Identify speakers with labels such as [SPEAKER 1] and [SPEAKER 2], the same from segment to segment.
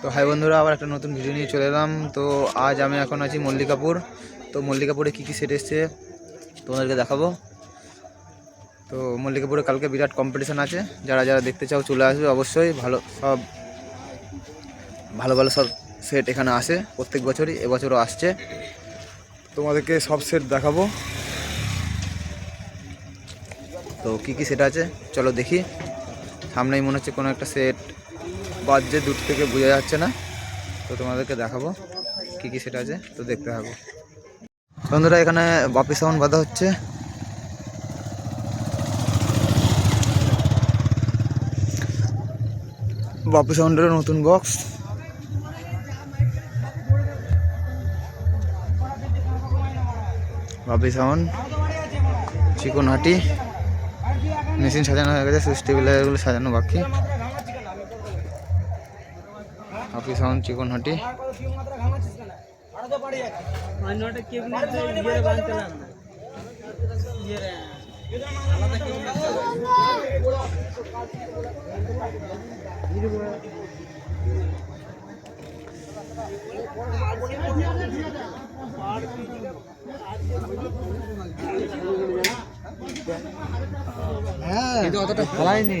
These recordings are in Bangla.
[SPEAKER 1] তো হাই বন্ধুরা, আবার একটা নতুন ভিডিও নিয়ে চলে এলাম। তো আজ আমি এখন আছি মল্লিকাপুর। তো মল্লিকাপুরে কী কী সেট এসছে তোমাদেরকে দেখাবো। তো মল্লিকাপুরে কালকে বিরাট কম্পিটিশান আছে। যারা যারা দেখতে চাও চলে আসবে অবশ্যই। ভালো, সব, ভালো ভালো সব সেট এখানে আসে। প্রত্যেক বছরই, এবছরও আসছে। তোমাদেরকে সব সেট দেখাবো। তো কী কী সেট আছে? চলো দেখি। সামনেই মনে হচ্ছে কোনো একটা সেট বাজছে দূর থেকে বোঝা যাচ্ছে না। তো তোমাদেরকে দেখাবো কি কি সেটা আছে, তো দেখতে থাকো। বন্ধুরা, এখানে বাপি সাউন্ড বাঁধা হচ্ছে। বাপি সাউন্ডের নতুন বক্স বাপি সাউন্ড চিকন হাটি মেশিন সাজানো হয়ে গেছে সুইচ টেবিলারগুলো সাজানো বাকি হাফি সাউন্ড চিকন হাটি
[SPEAKER 2] অন্যটা কেবল ইয়ে বানছিলাম না ইয়ে আলাদা কেবল
[SPEAKER 1] কিন্তু অতটা ফেলায়নি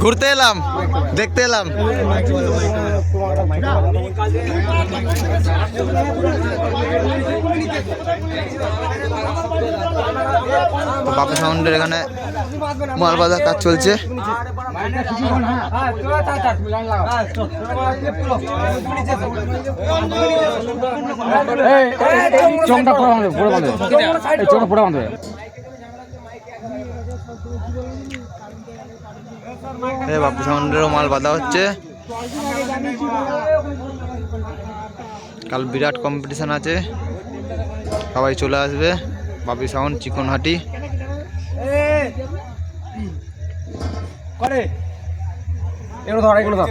[SPEAKER 1] ঘুরতে এলাম দেখতে এলাম বাপু সাউন্ডের এখানে মাল বাজার কাজ চলছে
[SPEAKER 3] চোখটা পুরো বাঁধবে চোখটা পুরো বাঁধবে
[SPEAKER 1] বাপু সাউন্ডেরও মাল বাঁধা হচ্ছে। কাল বিরাট কম্পিটিশন আছে। সবাই চলে আসবে। বাপি সাউন্ড চিকন হাটি
[SPEAKER 3] করে। এগুলো ধর এগুলো ধর।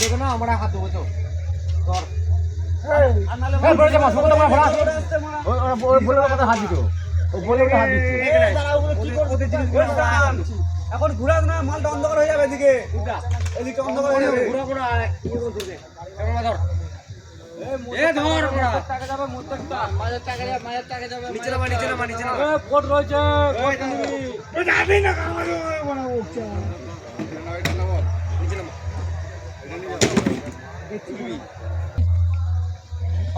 [SPEAKER 3] দেবে না, আমরা হাত দেবো সবটা মারা ওরা হাত। ও বলে ওকে হাত দিচ্ছে।
[SPEAKER 2] এখন ঘুরাস না মালটা অন্ধকার হয়ে যাবে এদিকে। এদিকে অন্ধকার হয়ে যাবে। ঘুরা ঘুরা
[SPEAKER 3] ধর।
[SPEAKER 2] এ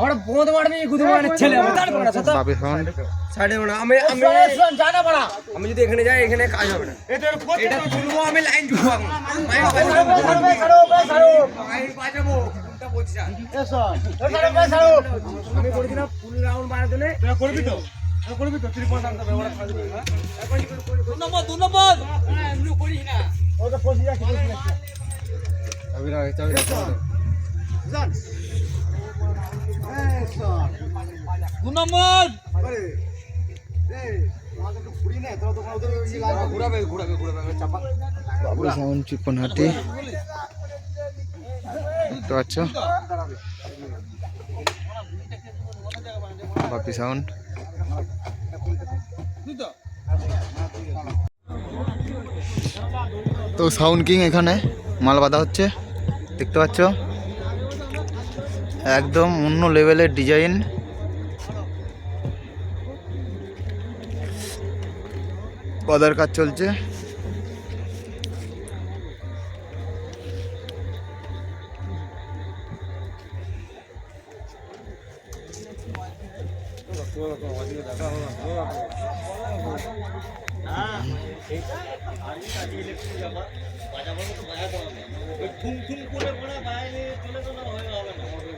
[SPEAKER 2] আমরা বোঁদ গুদু মারনের ছেলে আমি পড়া সাইডে না আমি আমি জানা পড়া। আমি যদি এখানে যাই এখানে কাজ হবে না। এটা তুলবো আমি লাইন ঢুকবো মাইক বাজাবো আমি ফুল রাউন্ড জন্য করবি তো? করবি তো? ত্রিপল দাম দেবে ওরা খাওয়া দেবে দু নম্বর দু নম্বর। এমনি করিস না। ওটা পয়সা যাচ্ছে দু নম্বর।
[SPEAKER 1] সাউন্ড দেখতে পাচ্ছ? বাপি সাউন্ড। তো সাউন্ড কিং এখানে মাল বাঁধা হচ্ছে। দেখতে পাচ্ছ? একদম অন্য লেভেলের ডিজাইন। পদার কাজ চলছে।
[SPEAKER 3] ঠুম ঠুম করে বাইরে চলে তো না হয়ে হবে না।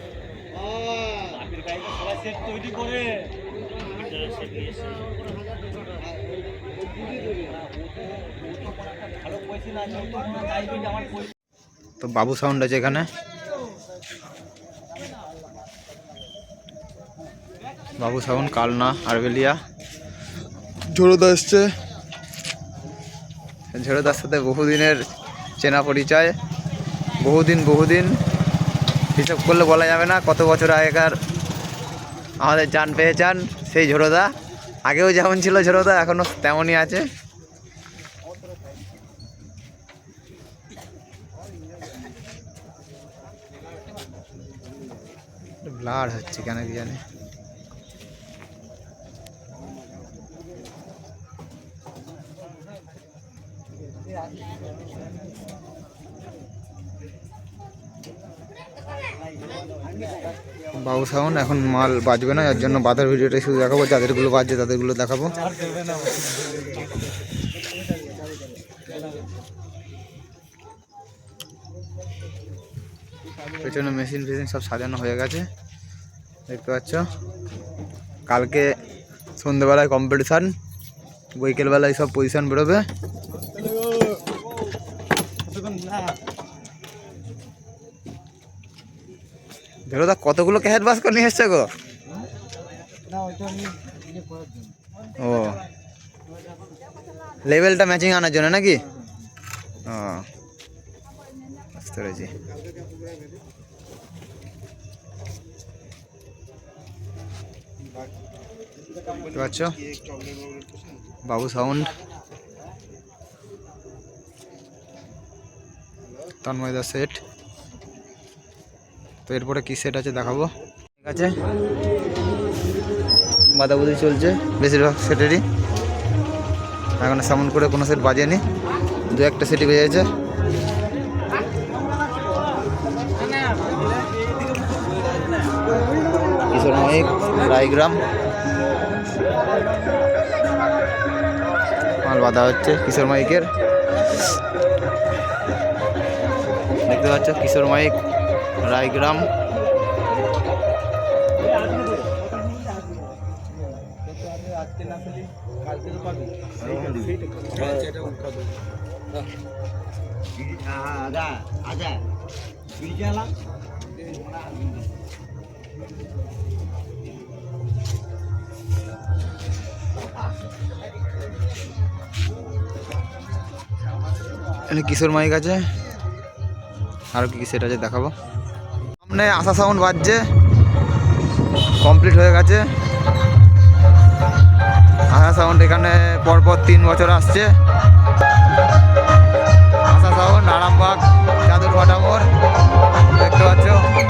[SPEAKER 3] বাপের গাড়িটা সবাই সেট তৈরি করে
[SPEAKER 1] তো বাবু সাউন্ড আছে এখানে? বাবু সাউন্ড কালনা আরবেলিয়া। ঝোড়োদা এসছে। ঝোড়োদার সাথে বহুদিনের চেনা পরিচয়। বহুদিন বহুদিন। হিসাব করলে বলা যাবে না কত বছর আগেকার আমাদের জান পেয়েছান সেই ঝোড়োদা আগেও যেমন ছিল ঝোড়োদা এখনও তেমনই আছে। ব্লাড হচ্ছে কেন কি জানি। বাবু সাউন্ড এখন মাল বাজবে না, যার জন্য বাজার ভিডিওটা শুধু দেখাবো, যাদেরগুলো বাজছে তাদেরগুলো দেখাবো। পেছনে মেশিন ফেশিন সব সাজানো হয়ে গেছে, দেখতে পাচ্ছ। কালকে সন্ধ্যেবেলায় কম্পিটিশান বিকেলবেলায় সব পজিশন বেরোবে। ধরো দা কতগুলো ক্যাহের বাস করে নিয়ে এসছে গো? ও। লেভেলটা ম্যাচিং আনার জন্য নাকি? ও বুঝতে পেরেছি। পাচ্ছ? বাবু সাউন্ড তন্ময়দা সেট তো এরপরে কি সেট আছে দেখাবো। ঠিক আছে? বাদাবুদি চলছে, বেশিরভাগ সেটেরই। এখন সাউন্ড করে কোনো সেট বাজেনি। দু একটা সেটই বেজেছে কিশোর রায়গ্রাম মাল বাঁধা হচ্ছে কিশোর মাইকের দেখতে পাচ্ছ কিশোর মাইক রায়গ্রাম। কিশোর মাইক আছে। আরও কি কি সেট আছে দেখাবো? সামনে আশা সাউন্ড বাজছে। কমপ্লিট হয়ে গেছে। আশা সাউন্ড এখানে পরপর তিন বছর আসছে। আশা সাউন্ড আরামবাগ চাদুর ভাটামোর দেখতে পাচ্ছ,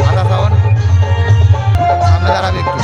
[SPEAKER 1] আশা সাউন্ড সামনে দাঁড়াবে একটু।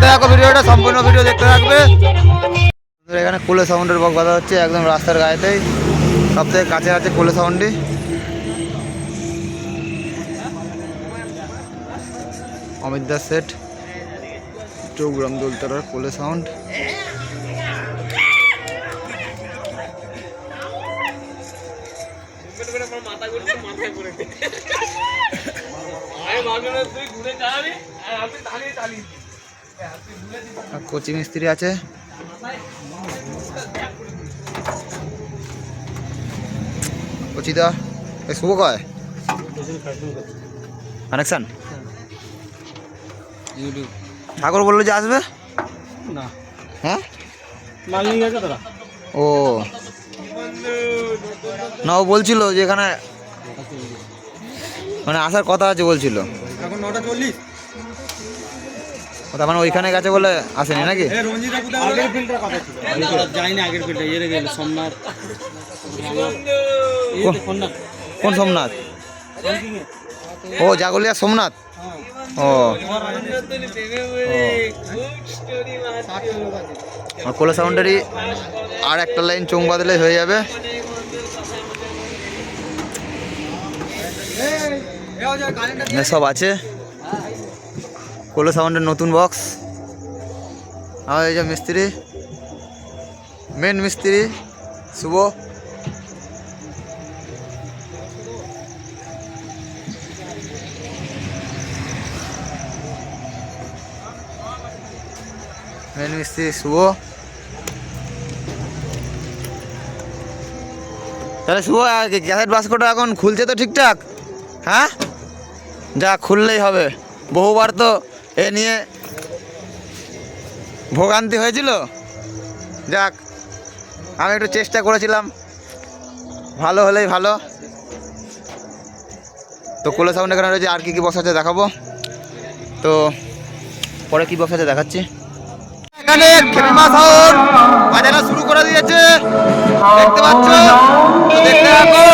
[SPEAKER 1] দেখতে থাকো ভিডিওটা, সম্পূর্ণ ভিডিও দেখতে থাকবে। এখানে কোলে সাউন্ডের বক বাজা হচ্ছে, একদম রাস্তার গায়েতেই। সব থেকে কাছে আছে কোলে সাউন্ডই। অমিত দাস সেট চৌগ্রাম দোলতলার কোলে সাউন্ড। আর কোচিং মিস্ত্রি আছে। কচিদা এ শুভ কয়? কানেকশন?
[SPEAKER 3] ইউটিউব।
[SPEAKER 1] ঠাকুর বলল যে আসবে?
[SPEAKER 3] না।
[SPEAKER 1] হ্যাঁ? ও। না ও বলছিল যে এখানে মানে আসার কথা আছে বলছিল।
[SPEAKER 2] এখন নটা চল্লিশ।
[SPEAKER 1] তার মানে ওইখানে গেছে বলে আসেনি নাকি
[SPEAKER 2] আগের ফিল্ডের কথা ছিল যাইনি আগের ফিল্ডে এর গেল সোমনাথ
[SPEAKER 1] কোন সোমনাথ ও জাগলিয়া সোমনাথ ও আর কোলা সাউন্ডারই আর একটা লাইন চোং বাদলে হয়ে যাবে সব আছে কোলো সাউন্ডের নতুন বক্স। আর এই যে মিস্ত্রি মেন মিস্ত্রি, শুভ। মেন মিস্ত্রি, শুভ। তাহলে শুভ গ্যাসের বাস্কটা এখন খুলছে তো ঠিকঠাক? হ্যাঁ? যা খুললেই হবে। বহুবার তো এ নিয়ে ভোগান্তি হয়েছিল? যাক, আমি একটু চেষ্টা করেছিলাম। ভালো হলেই ভালো। তো কোলা সাউন্ড এখানে রয়েছে, আর কি কি বক্স আছে দেখাবো। তো পরে কি বক্স আছে দেখাচ্ছি। এখানে খেলমা শুরু করে দিয়েছে। দেখতে পাচ্ছ? দেখতে থাকো।